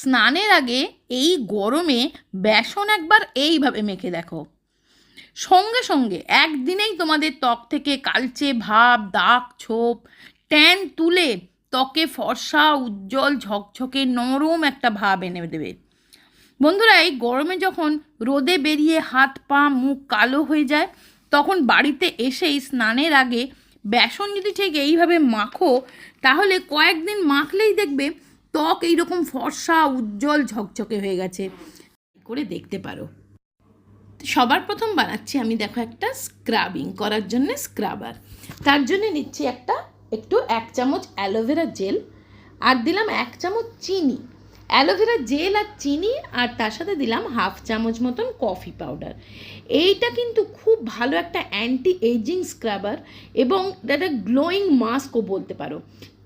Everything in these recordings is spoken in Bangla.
স্নানের আগে এই গরমে বেসন একবার এইভাবে মেখে দেখো। সঙ্গে সঙ্গে একদিনেই তোমাদের ত্বক থেকে কালচে ভাব, দাগ, ছোপ, ট্যান তুলে ত্বকে ফর্সা, উজ্জ্বল, ঝকঝকে, নরম একটা ভাব এনে দেবে। বন্ধুরা, এই গরমে যখন রোদে বেরিয়ে হাত, পা, মুখ কালো হয়ে যায়, তখন বাড়িতে এসেই স্নানের আগে বেসন যদি ঠিক এইভাবে মাখো, তাহলে কয়েকদিন মাখলেই দেখবে ত্বক এইরকম ফর্সা, উজ্জ্বল, ঝকঝকে হয়ে গেছে। করে দেখতে পারো। সবার প্রথম বানাচ্ছি আমি দেখো একটা স্ক্রাবিং করার জন্য স্ক্রাবার তার জন্য নিচ্ছি একটা, একটু এক চামচ অ্যালোভেরা জেল আর দিলাম এক চামচ চিনি। অ্যালোভেরা জেল আর চিনি, আর তার সাথে দিলাম হাফ চামচ মতন কফি পাউডার। এইটা কিন্তু খুব ভালো একটা অ্যান্টি এজিং স্ক্রাবার এবং একটা গ্লোয়িং মাস্কও বলতে পারো।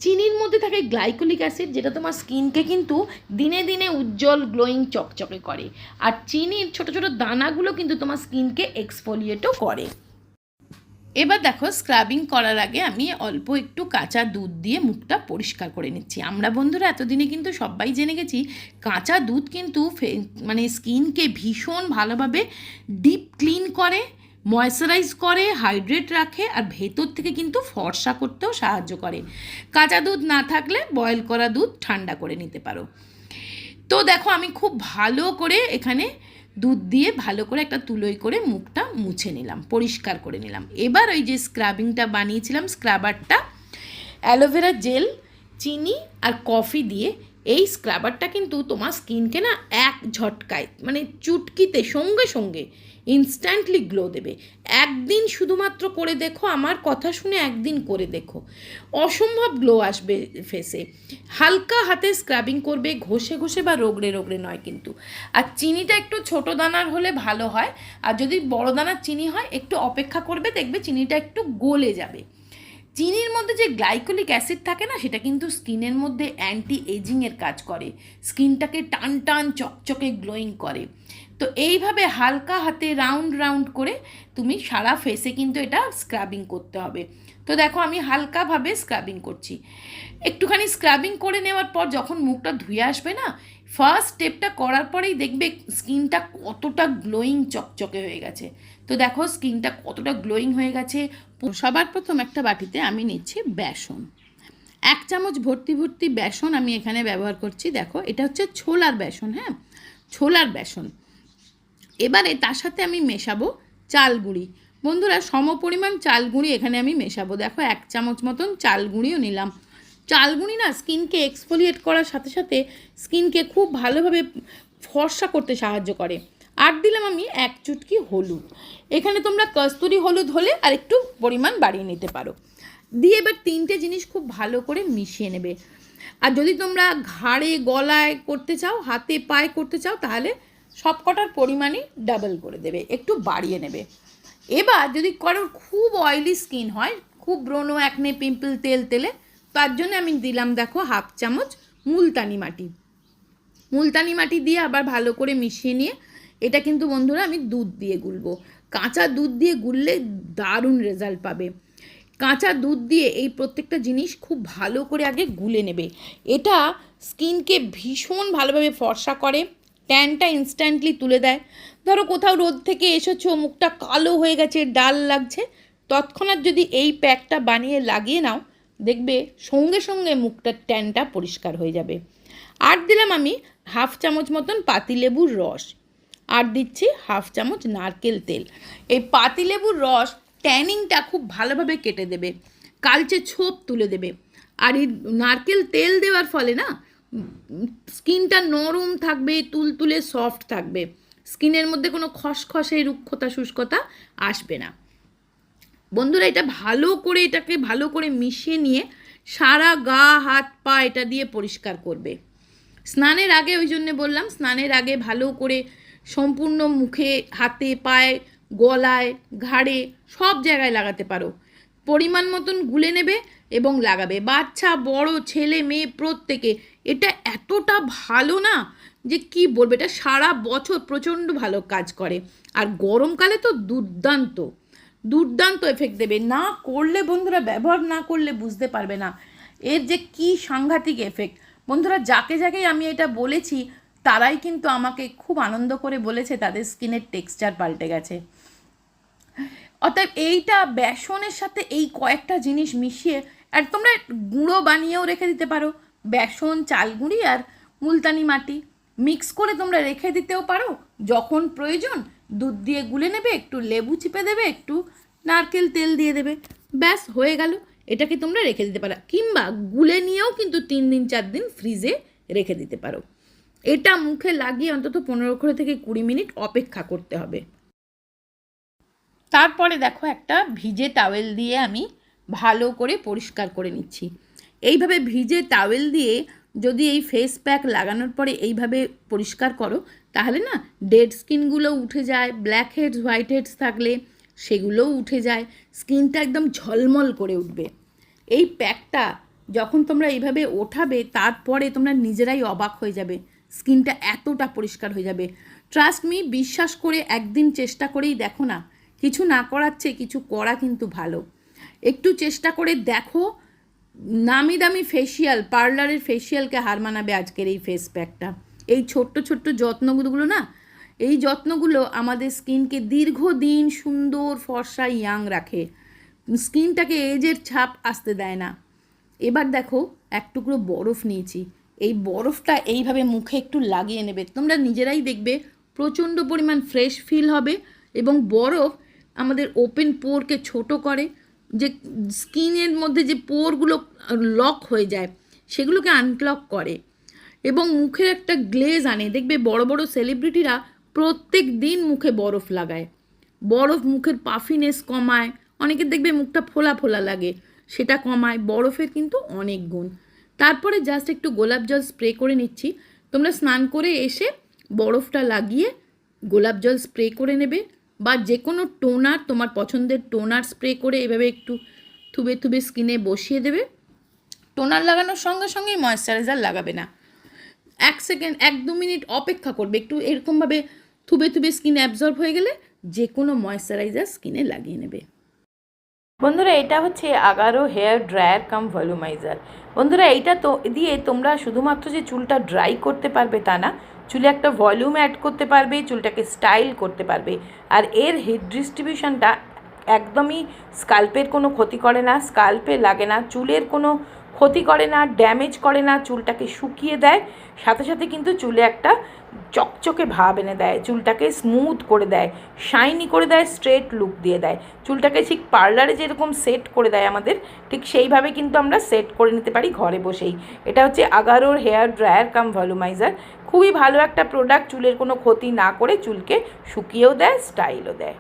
চিনির মধ্যে থাকে গ্লাইকোলিক অ্যাসিড যেটা তোমার স্কিনকে কিন্তু দিনে দিনে উজ্জ্বল গ্লোয়িং চকচকে করে। আর চিনির ছোট ছোট দানাগুলো কিন্তু তোমার স্কিনকে এক্সফোলিয়েটও করে। এবার দেখো স্ক্রাবিং করার আগে আমি অল্প একটু কাঁচা দুধ দিয়ে মুখটা পরিষ্কার করে নিচ্ছি। আমরা বন্ধুরা এতদিনে কিন্তু সবাই জেনে গেছি, কাঁচা দুধ কিন্তু মানে স্কিনকে ভীষণ ভালোভাবে ডিপ ক্লিন করে ময়শ্চারাইজ করে হাইড্রেট রাখে আর ভেতর থেকে কিন্তু ফর্সা করতেও সাহায্য করে। কাঁচা দুধ না থাকলে বয়েল করা দুধ ঠান্ডা করে নিতে পারো। তো দেখো আমি খুব ভালো করে এখানে দুধ দিয়ে ভালো করে একটা তুলোই করে মুখটা মুছে নিলাম, পরিষ্কার করে নিলাম। এবার ওই যে স্ক্রাবিংটা বানিয়েছিলাম, স্ক্রাবারটা অ্যালোভেরা জেল, চিনি আর কফি দিয়ে এই স্ক্রাবারটা কিন্তু তোমার স্কিনকে না এক ঝটকায় মানে চুটকিতে, সঙ্গে সঙ্গে ইনস্ট্যান্টলি গ্লো দেবে। একদিন শুধুমাত্র করে দেখো, আমার কথা শুনে একদিন করে দেখো। অসম্ভব গ্লো আসবে ফেসে হালকা হাতে স্ক্রাবিং করবে, ঘষে ঘষে বা রোগড়ে রোগড়ে নয় কিন্তু। আর চিনিটা একটু ছোট দানার হলে ভালো হয়, আর যদি বড় দানার চিনি হয়, একটু অপেক্ষা করবে, দেখবে চিনিটা একটু গলে যাবে। চিনির মধ্যে যে গ্লাইকোলিক অ্যাসিড থাকে না, সেটা কিন্তু স্কিনের মধ্যে অ্যান্টি এজিংয়ের কাজ করে। স্কিনটাকে টান টান চকচকে গ্লোয়িং করে। তো এইভাবে হালকা হাতে রাউন্ড রাউন্ড করে তুমি সারা ফেসে কিন্তু এটা স্ক্রাবিং করতে হবে। তো দেখো, আমি হালকাভাবে স্ক্রাবিং করছি। একটুখানি স্ক্রাবিং করে নেওয়ার পর যখন মুখটা ধুয়ে আসবে না ফার্স্ট স্টেপটা করার পরেই দেখবে স্কিনটা কতটা গ্লোয়িং চকচকে হয়ে গেছে। তো দেখো স্কিনটা কতটা গ্লোয়িং হয়ে গেছে। সবার প্রথম একটা বাটিতে আমি নিচ্ছি বেসন। এক চামচ ভর্তি ভর্তি বেসন আমি এখানে ব্যবহার করছি। দেখো, এটা হচ্ছে ছোলার বেসন হ্যাঁ? ছোলার বেসন। এবারে তার সাথে আমি মেশাবো চাল গুঁড়ি। বন্ধুরা সম পরিমাণ চাল গুঁড়ি এখানে আমি মেশাবো। দেখো, এক চামচ মতন চাল গুঁড়িও নিলাম। চাল গুঁড়ি না স্কিনকে এক্সফোলিয়েট করার সাথে সাথে স্কিনকে খুব ভালোভাবে ফর্সা করতে সাহায্য করে। আর দিলাম আমি এক চুটকি হলুদ। এখানে তোমরা কস্তুরি হলুদ হলে আর একটু পরিমাণ বাড়িয়ে নিতে পারো। দিয়ে এবার তিনটে জিনিস খুব ভালো করে মিশিয়ে নেবে। আর যদি তোমরা ঘাড়ে, গলায় করতে চাও, হাতে, পায়ে করতে চাও, তাহলে সব কটার পরিমাণই ডাবল করে দেবে। একটু বাড়িয়ে নেবে। এবার যদি কারোর খুব অয়েলি স্কিন হয়, খুব ব্রণ একনে পিম্পল তেল, তেলে তার জন্য আমি দিলাম, দেখো, হাফ চামচ মুলতানি মাটি। মুলতানি মাটি দিয়ে আবার ভালো করে মিশিয়ে নিয়ে, এটা কিন্তু বন্ধুরা আমি দুধ দিয়ে গুলবো। কাঁচা দুধ দিয়ে গুললে দারুণ রেজাল্ট পাবে। কাঁচা দুধ দিয়ে এই প্রত্যেকটা জিনিস খুব ভালো করে আগে গুলে নেবে। এটা স্কিনকে ভীষণ ভালোভাবে ফর্সা করে, ট্যানটা ইনস্ট্যান্টলি তুলে দেয়। ধরো, কোথাও রোদ থেকে এসেছ, মুখটা কালো হয়ে গেছে, ডাল লাগছে, তৎক্ষণাৎ যদি এই প্যাকটা বানিয়ে লাগিয়ে নাও দেখবে সঙ্গে সঙ্গে মুখটার ট্যানটা পরিষ্কার হয়ে যাবে। আর দিলাম আমি হাফ চামচ মতন পাতিলেবুর রস। আর দিচ্ছি হাফ চামচ নারকেল তেল। এই পাতিলেবুর রস ট্যানিংটা খুব ভালোভাবে কেটে দেবে। কালচে ছোপ তুলে দেবে। আর এই নারকেল তেল দেওয়ার ফলে না, স্কিনটা নরম থাকবে, তুলতুলে সফট থাকবে। স্কিনের মধ্যে কোনো খসখসে রুক্ষতা শুষ্কতা আসবে না। বন্ধুরা, এটা ভালো করে, এটাকে ভালো করে মিশিয়ে নিয়ে সারা গা, হাত, পা এটা দিয়ে পরিষ্কার করবে। স্নানের আগে, ওই জন্যে বললাম, স্নানের আগে ভালো করে সম্পূর্ণ মুখে, হাতে, পায়ে, গলায়, ঘাড়ে সব জায়গায় লাগাতে পারো। পরিমাণ মতন গুলে নেবে এবং লাগাবে। বাচ্চা, বড়, ছেলে, মেয়ে, প্রত্যেকে, এটা এতটা ভালো না যে কি বলব, এটা সারা বছর প্রচণ্ড ভালো কাজ করে। আর গরমকালে তো দুর্দান্ত। দুর্দান্ত এফেক্ট দেবে। না করলে বন্ধুরা ব্যবহার না করলে বুঝতে পারবে না। এর যে কি সাংঘাতিক এফেক্ট বন্ধুরা, যাকে যাকেই আমি এটা বলেছি, তারাই কিন্তু আমাকে খুব আনন্দ করে বলেছে, তাদের স্কিনের টেক্সচার পাল্টে গেছে। অতএব এইটা বেসনের সাথে এই কয়েকটা জিনিস মিশিয়ে, আর তোমরা গুঁড়ো বানিয়েও রেখে দিতে পারো। বেসন চাল গুঁড়ি আর মুলতানি মাটি। মিক্স করে তোমরা রেখে দিতেও পারো, যখন প্রয়োজন দুধ দিয়ে গুলে নেবে, একটু লেবু চিপে দেবে, একটু নারকেল তেল দিয়ে দেবে। ব্যাস, হয়ে গেল। এটাকে তোমরা রেখে দিতে পারো। কিংবা গুলে নিয়েও কিন্তু তিন দিন, চার দিন ফ্রিজে রেখে দিতে পারো। এটা মুখে লাগিয়ে অন্তত পনেরো করে থেকে কুড়ি মিনিট অপেক্ষা করতে হবে। তারপরে দেখো, একটা ভিজে টাওয়েল দিয়ে আমি ভালো করে পরিষ্কার করে নিচ্ছি। এইভাবে ভিজে টাওয়েল দিয়ে যদি এই ফেস প্যাক লাগানোর পরে এইভাবে পরিষ্কার করো তাহলে না ডেড স্কিনগুলো উঠে যায়, ব্ল্যাক হেডস, হোয়াইট হেডস থাকলে সেগুলোও উঠে যায়, স্কিনটা একদম ঝলমল করে উঠবে। এই প্যাকটা যখন তোমরা এইভাবে ওঠাবে, তারপরে তোমরা নিজেরাই অবাক হয়ে যাবে, স্কিনটা এতটা পরিষ্কার হয়ে যাবে। ট্রাস্ট মি বিশ্বাস করে একদিন চেষ্টা করেই দেখো না, কিছু না করাচ্ছে, কিছু করা কিন্তু ভালো। একটু চেষ্টা করে দেখো, নামি দামি ফেসিয়াল পার্লারের ফেসিয়ালকে হার মানাবে আজকের এই ফেস প্যাকটা এই ছোট্ট ছোট্ট যত্নগুলো না, এই যত্নগুলো আমাদের স্কিনকে দীর্ঘদিন সুন্দর ফর্সা ইয়াং রাখে। স্কিনটাকে এজের ছাপ আসতে দেয় না। এবার দেখো, এক টুকরো বরফ নিয়েছি। এই বরফটা এইভাবে মুখে একটু লাগিয়ে নেবে। তোমরা নিজেরাই দেখবে, প্রচণ্ড পরিমাণ ফ্রেশ ফিল হবে এবং বরফ আমাদের ওপেন পোরকে ছোট করে, যে স্কিনের মধ্যে যে পোরগুলো লক হয়ে যায়, সেগুলোকে আনলক করে। এবং মুখের একটা গ্লেজ আনে। দেখবে বড় বড় সেলিব্রিটিরা প্রত্যেক দিন মুখে বরফ লাগায়। বরফ মুখের পাফিনেস কমায়। অনেকের দেখবে মুখটা ফোলা ফোলা লাগে, সেটা কমায়। বরফের কিন্তু অনেক গুণ। তারপরে জাস্ট একটু গোলাপ জল স্প্রে করে নিচ্ছি। তোমরা স্নান করে এসে বরফটা লাগিয়ে গোলাপ জল স্প্রে করে নেবে বা যে কোনো টোনার তোমার পছন্দের টোনার স্প্রে করে এভাবে একটু থুবে থুবে স্কিনে বসিয়ে দেবে। টোনার লাগানোর সঙ্গে সঙ্গেই ময়েশ্চারাইজার লাগাবে না। এক সেকেন্ড এক দু মিনিট অপেক্ষা করবে। একটু এরকমভাবে থুবে থুবে স্কিন অ্যাবজর্ব হয়ে গেলে যে কোনো ময়েশ্চারাইজার স্কিনে লাগিয়ে নেবে। বন্ধুরা, এটা হচ্ছে Agaro hair dryer cum volumiser. বন্ধুরা, এইটা তো দিয়ে তোমরা শুধুমাত্র যে চুলটা ড্রাই করতে পারবে তা না, চুলে একটা ভলিউম অ্যাড করতে পারবে, চুলটাকে স্টাইল করতে পারবে। আর এর হিট ডিস্ট্রিবিউশনটা একদমই স্কাল্পের কোনো ক্ষতি করে না স্কাল্পে লাগে না, চুলের কোনো ক্ষতি করে না ড্যামেজ করে না, চুলটাকে শুকিয়ে দেয়। সাথে সাথে কিন্তু চুলে একটা চকচকে ভাব এনে দেয়। চুলটাকে স্মুথ করে দেয় শাইনি করে দেয় স্ট্রেট লুক দিয়ে দেয়। চুলটাকে ঠিক পার্লারে যেরকম সেট করে দেয় আমাদের, ঠিক সেইভাবে কিন্তু আমরা সেট করে নিতে পারি ঘরে বসেই। এটা হচ্ছে আগারোর হেয়ার ড্রায়ার কাম ভলিউমাইজার খুবই ভালো একটা প্রোডাক্ট চুলের কোনো ক্ষতি না করে চুলকে শুকিয়েও দেয় স্টাইলও দেয়।